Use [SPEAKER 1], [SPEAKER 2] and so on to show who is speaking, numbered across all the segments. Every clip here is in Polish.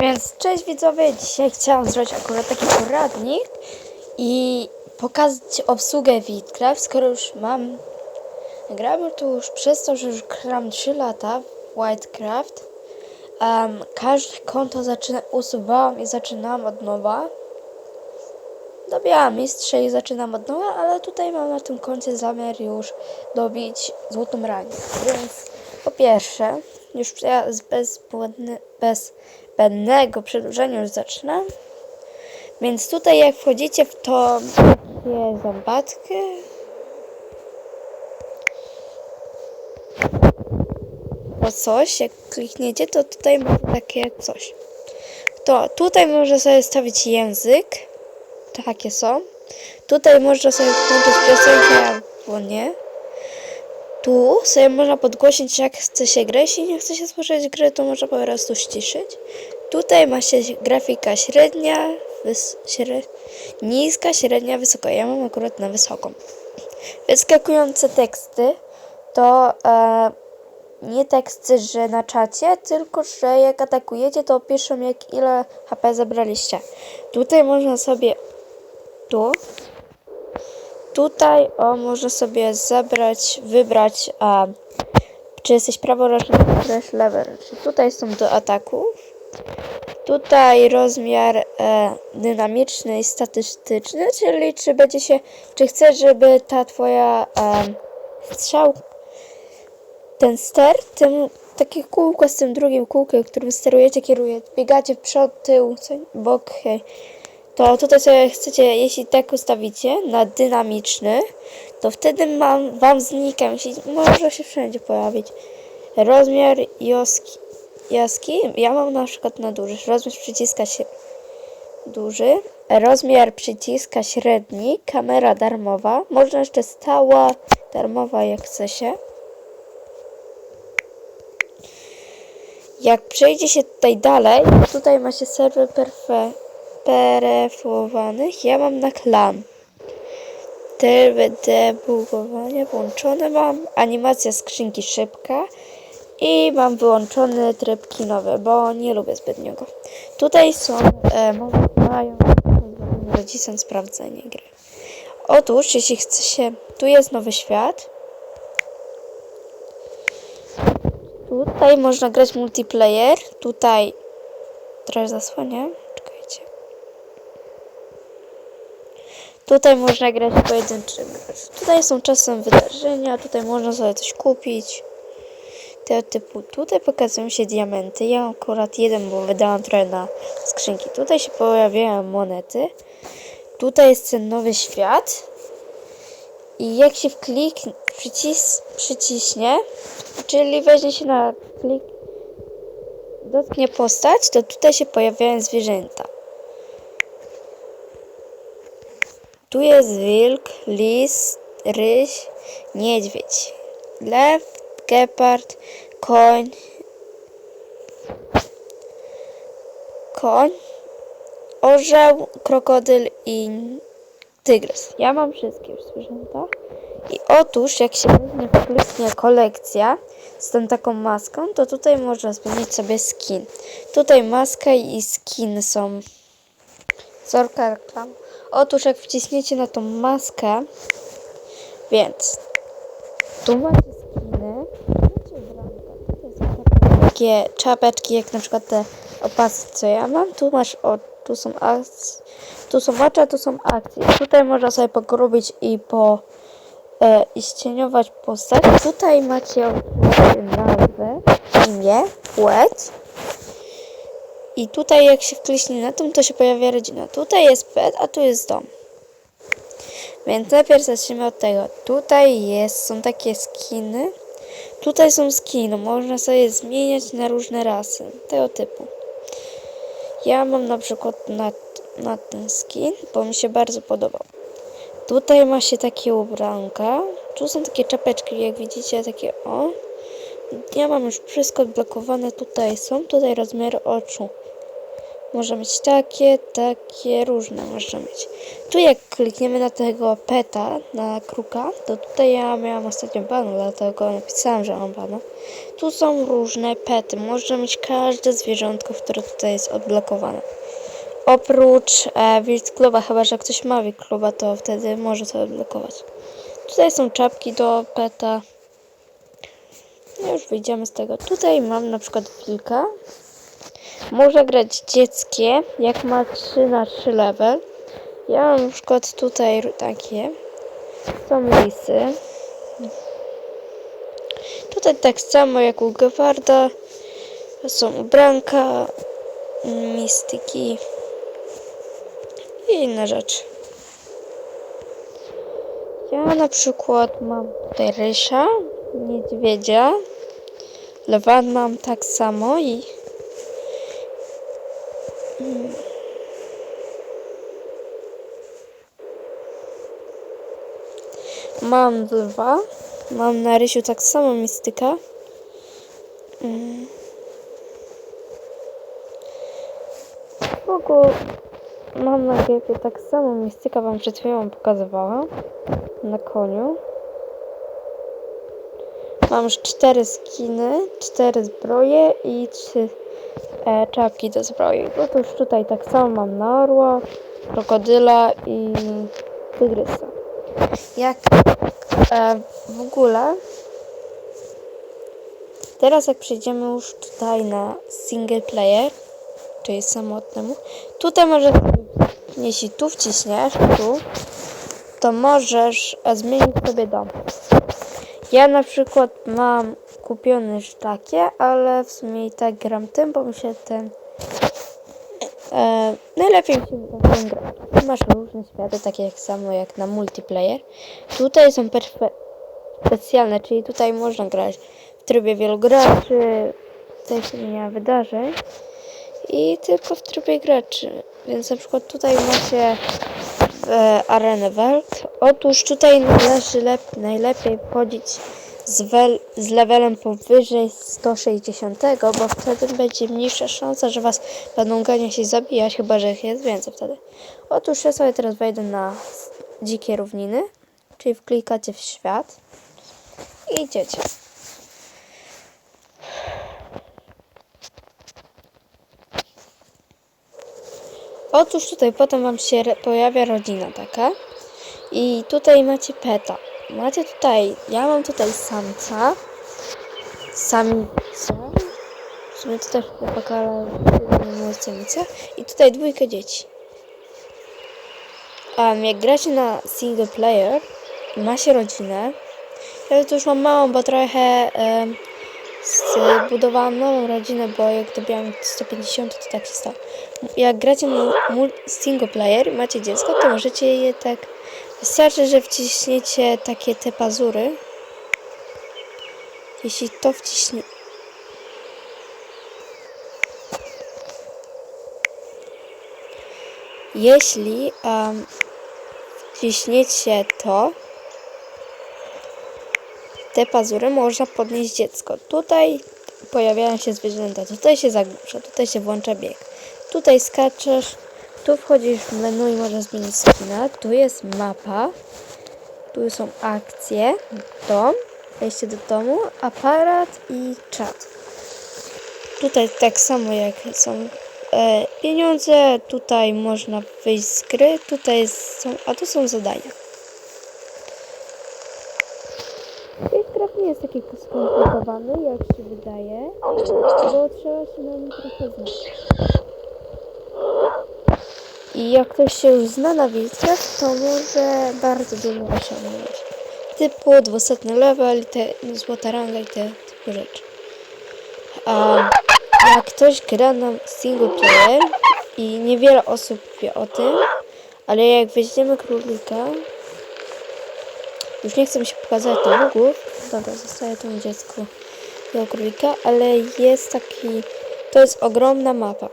[SPEAKER 1] Więc cześć widzowie, dzisiaj chciałam zrobić akurat taki poradnik i pokazać obsługę Witcraft, skoro już mam gramy tu już przez to, że już gram 3 lata w Whitecraft um, każde konto zaczyna, usuwałam i zaczynałam od nowa. Dobijałam mistrze i zaczynam od nowa, ale tutaj mam na tym koncie zamiar już dobić złotą rangę, więc po pierwsze już ja z bezbłędny, bez zbędnego przedłużenia już zaczynam. Więc tutaj jak wchodzicie w to takie zębatki. To coś, jak klikniecie, to tutaj macie takie coś. To tutaj można sobie stawić język. Takie są. Tutaj można sobie włączyć piosenkę albo nie. Tu sobie można podgłosić jak chce się grać. Jeśli nie chce się słyszeć gry, to można po prostu ściszyć. Tutaj ma się grafika średnia, śre niska, średnia, wysoka. Ja mam akurat na wysoką. Wyskakujące teksty to e, nie teksty, że na czacie, tylko że jak atakujecie, to piszą jak ile HP zabraliście. Tutaj można sobie tu Tutaj o, można sobie zabrać, wybrać, a, czy jesteś praworęczny, czy leworęczny. Tutaj są do ataków. Tutaj rozmiar e, dynamiczny i statystyczny, czyli czy będzie się, czy chcesz, żeby ta twoja e, strzał, ten ster, tym takie kółko z tym drugim kółkiem, którym sterujecie, kieruje, biegacie w przód, tył, bok, hej to tutaj sobie chcecie, jeśli tak ustawicie na dynamiczny, to wtedy mam, wam znika, może się wszędzie pojawić. Rozmiar joski, jaski, ja mam na przykład na duży, rozmiar przyciska się duży, rozmiar przyciska średni, kamera darmowa, można jeszcze stała darmowa jak chce się. Jak przejdzie się tutaj dalej, tutaj ma się serwer perfect preferowanych ja mam na klan. Tryby debugowania włączone mam. Animacja skrzynki szybka. I mam wyłączony tryb kinowy, bo nie lubię zbytnio go. Tutaj są, e, mają rodzicom sprawdzenie gry. Otóż, jeśli chce się, tu jest nowy świat. Tutaj można grać multiplayer. Tutaj trochę zasłania. Tutaj można grać pojedynczy gracz. Tutaj są czasem wydarzenia, tutaj można sobie coś kupić. Tego typu. Tutaj pokazują się diamenty. Ja akurat jeden, bo wydałam trochę na skrzynki. Tutaj się pojawiają monety. Tutaj jest ten nowy świat. I jak się klik przycis przyciśnie, czyli weźmie się na klik, dotknie postać, to tutaj się pojawiają zwierzęta. Tu jest wilk, lis, ryś, niedźwiedź, lew, gepard, koń, koń, orzeł, krokodyl i tygrys. Ja mam wszystkie już zwierzęta. I otóż, jak się weźmie kliknie kolekcja z tą taką maską, to tutaj można zmienić sobie skin. Tutaj maska i skin są. Zorka reklam. Otóż jak wciśniecie na tą maskę, więc tu macie skiny, macie ubranka, takie czapeczki, jak na przykład te opasy, co ja mam. Tu masz, o, tu są akcje, tu są oczy, tu są akcje. Tutaj można sobie pogrubić i po e, ścieniować postać. Tutaj macie nazwę, imię, płeć. I tutaj jak się wkliśnie na tym, to się pojawia rodzina. Tutaj jest pet, a tu jest dom. Więc najpierw zacznijmy od tego. Tutaj jest, są takie skiny. Tutaj są skiny. Można sobie zmieniać na różne rasy. Tego typu. Ja mam na przykład na, na ten skin, bo mi się bardzo podobał. Tutaj ma się takie ubranka. Tu są takie czapeczki, jak widzicie, takie o. Ja mam już wszystko odblokowane. Tutaj są. Tutaj rozmiar oczu. Może mieć takie, takie, różne może mieć. Tu jak klikniemy na tego peta, na kruka, to tutaj ja miałam ostatnio bana, dlatego napisałam, że mam bana. Tu są różne pety. Można mieć każde zwierzątko, które tutaj jest odblokowane. Oprócz e, Cluba, chyba że ktoś ma Cluba, to wtedy może to odblokować. Tutaj są czapki do peta. No już wyjdziemy z tego. Tutaj mam na przykład wilka. Może grać dzieckie, jak ma 3 na 3 level. Ja mam na przykład tutaj takie. Są lisy. Tutaj tak samo jak u Gewarda. Są ubranka, mistyki i inne rzeczy. Ja na przykład mam tutaj rysia, niedźwiedzia, lewan mam tak samo i mam lwa, mam na rysiu tak samo mistyka. Mm. W ogóle mam na gepie tak samo mistyka, wam przed chwilą pokazywała na koniu. Mam już cztery skiny, cztery zbroje i trzy e, czapki do zbroi. No to już tutaj tak samo mam na orła, krokodyla i tygrysa. Jak e, w ogóle teraz jak przejdziemy już tutaj na single player, czyli samotnemu, tutaj możesz jeśli tu wciśniesz, tu, to możesz e, zmienić sobie dom. Ja na przykład mam kupione już takie, ale w sumie i tak gram tym, bo mi się ten e, najlepiej się gra. Tu masz różne światy, takie jak samo jak na multiplayer. Tutaj są specjalne, czyli tutaj można grać w trybie wielu graczy, też nie ma wydarzeń i tylko w trybie graczy. Więc na przykład tutaj macie e, arenę walk. Otóż tutaj należy lep, najlepiej wchodzić z, z levelem powyżej 160, bo wtedy będzie mniejsza szansa, że was będą ganiać i zabijać, chyba że ich jest więcej wtedy. Otóż ja sobie teraz wejdę na dzikie równiny, czyli wklikacie w świat i idziecie. Otóż tutaj potem wam się pojawia rodzina taka i tutaj macie peta. Macie tutaj, ja mam tutaj samca, samicę, w sumie to chłopaka, samicę i tutaj dwójkę dzieci. Um, jak gracie na single player i macie rodzinę, ja tu już mam małą, bo trochę um, zbudowałam nową rodzinę, bo jak dobiłam 150, to tak się stało. Jak gracie mul- single player i macie dziecko, to możecie je tak... Wystarczy, że wciśniecie takie te pazury. Jeśli to wciśnie... Jeśli um, wciśniecie to, te pazury można podnieść dziecko. Tutaj pojawiają się zwierzęta, tutaj się zagłusza, tutaj się włącza bieg. Tutaj skaczesz, tu wchodzisz w menu i możesz zmienić skina. Tu jest mapa, tu są akcje, dom, wejście do domu, aparat i czat. Tutaj tak samo jak są e, pieniądze, tutaj można wyjść z gry, tutaj są, a tu są zadania. Minecraft nie jest taki skomplikowany, jak się wydaje, bo trzeba się na nim trochę znać. I jak ktoś się już zna na wilkach, to może bardzo dużo osiągnąć. Typu 200 level, te, złota ranga i te typu rzeczy. A jak ktoś gra na single player i niewiele osób wie o tym, ale jak weźmiemy królika, już nie chcę mi się pokazać do bugów. Dobra, zostaje tu dziecku do królika, ale jest taki... To jest ogromna mapa.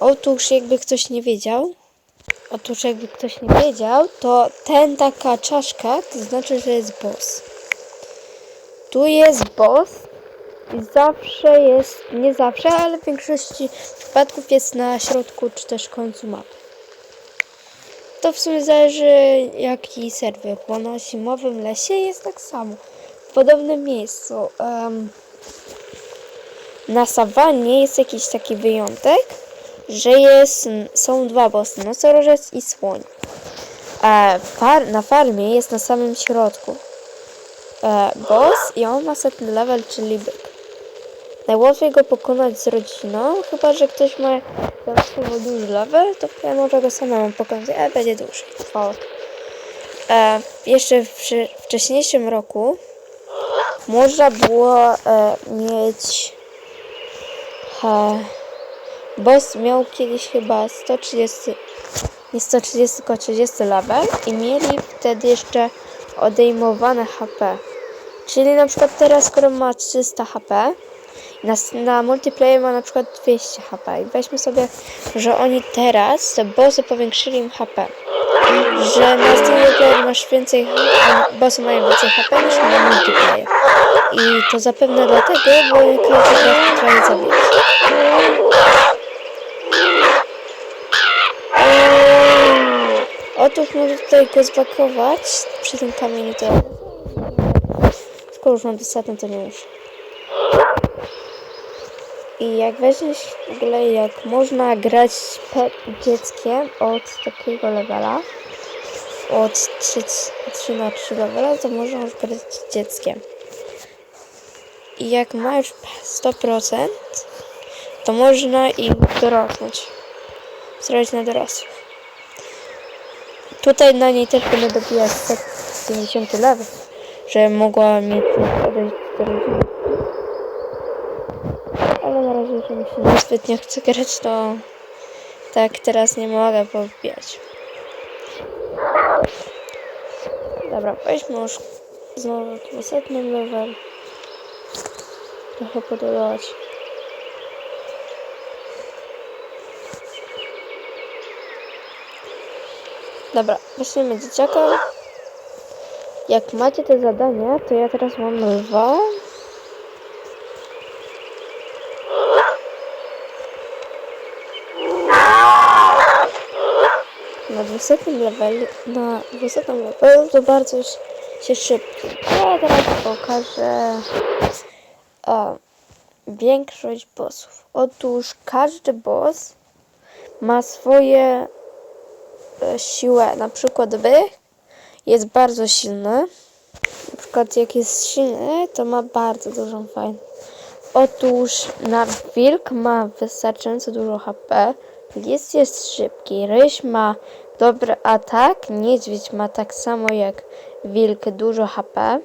[SPEAKER 1] Otóż jakby ktoś nie wiedział, otóż jakby ktoś nie wiedział, to ten taka czaszka, to znaczy, że jest boss. Tu jest boss I zawsze jest, nie zawsze, ale w większości przypadków jest na środku czy też końcu mapy. To w sumie zależy jaki serwer, bo na zimowym lesie jest tak samo. W podobnym miejscu. em, na sawannie jest jakiś taki wyjątek, że jest, są dwa bossy, nosorożec i słoń. E, far, na farmie jest na samym środku e, boss i on ma setny level, czyli byk. Najłatwiej go pokonać z rodziną, chyba że ktoś ma dodatkowo duży level, to ja może go samemu pokonać, ale będzie dłużej trwało. E, jeszcze w wcze- wcześniejszym roku można było e, mieć e, boss miał kiedyś chyba 130 nie 130, tylko 30 level i mieli wtedy jeszcze odejmowane HP. Czyli na przykład teraz, skoro ma 300 HP, na, na multiplayer ma na przykład 200 HP i weźmy sobie, że oni teraz, te bossy powiększyli im HP. Że na single masz więcej, bossy mają więcej HP niż na multiplayer. I to zapewne dlatego, bo każdy gra potrafi zabijać. Otóż mogę tutaj go zbakować przy tym kamieniu to... Skoro już mam dostatnę, to nie muszę. I jak weźmiesz w ogóle, jak można grać dzieckiem od takiego levela, od 3, 3 na 3 levela, to można już grać dzieckiem. I jak ma już 100%, to można im dorosnąć. Zrobić na dorosłych. Tutaj na niej też będę dobijać 150 level, że mogła mieć odejść do rodziny. Ale na razie, że mi się niezbyt nie chce grać, to tak teraz nie mogę pobijać. Dobra, weźmy już znowu dwusetny level. Trochę pododać. Dobra, weźmiemy dzieciaka. Jak macie te zadania, to ja teraz mam dwa. Na 200 levelu, na 200 levelu to bardzo się szybko. Ja teraz pokażę a, większość bossów. Otóż każdy boss ma swoje siłę. Na przykład bych jest bardzo silny. Na przykład jak jest silny, to ma bardzo dużą fajną. Otóż na wilk ma wystarczająco dużo HP. Lis jest szybki. Ryś ma dobry atak. Niedźwiedź ma tak samo jak wilk dużo HP.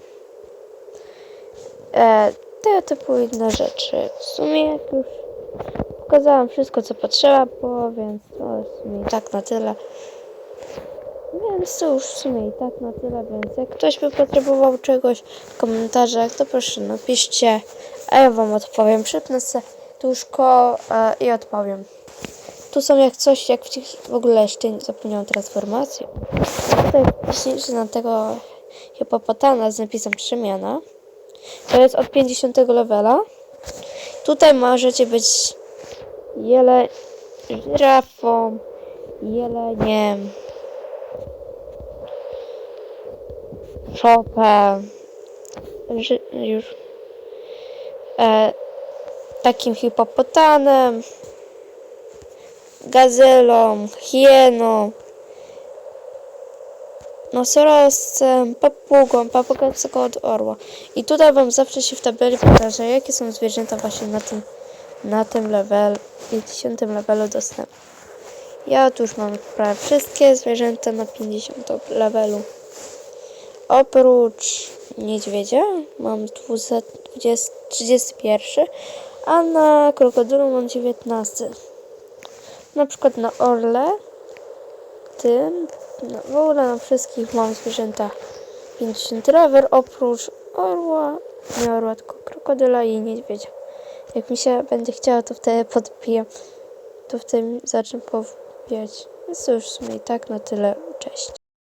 [SPEAKER 1] E, tego typu inne rzeczy. W sumie jak już pokazałam wszystko co potrzeba było, więc to w sumie tak na tyle. Więc to już w sumie i tak na tyle, więc jak ktoś by potrzebował czegoś w komentarzach, to proszę napiszcie, a ja wam odpowiem. Przypnę se tuszko e, i odpowiem. Tu są jak coś, jak w, w ogóle jeszcze nie zapomniałam transformacji. Tutaj wcześniejszy na tego hipopotama z napisem przemiana. To jest od 50 levela. Tutaj możecie być jele, żyrafą, jeleniem, szopę, już e, takim hipopotanem, gazelą, hieną, nosorożcem, papugą, papugowskiego od orła. I tutaj wam zawsze się w tabeli pokaże, jakie są zwierzęta właśnie na tym, na tym level, 50 levelu dostępne. Ja tu już mam prawie wszystkie zwierzęta na 50 levelu. Oprócz niedźwiedzia mam 200, 20, 31, a na krokodylu mam 19. Na przykład na orle, tym, no, w ogóle na wszystkich mam zwierzęta 50 level, oprócz orła, nie orła, tylko krokodyla i niedźwiedzia. Jak mi się będzie chciało, to wtedy podbiję, to wtedy zacznę pobijać. Więc to już w sumie i tak na tyle. Cześć.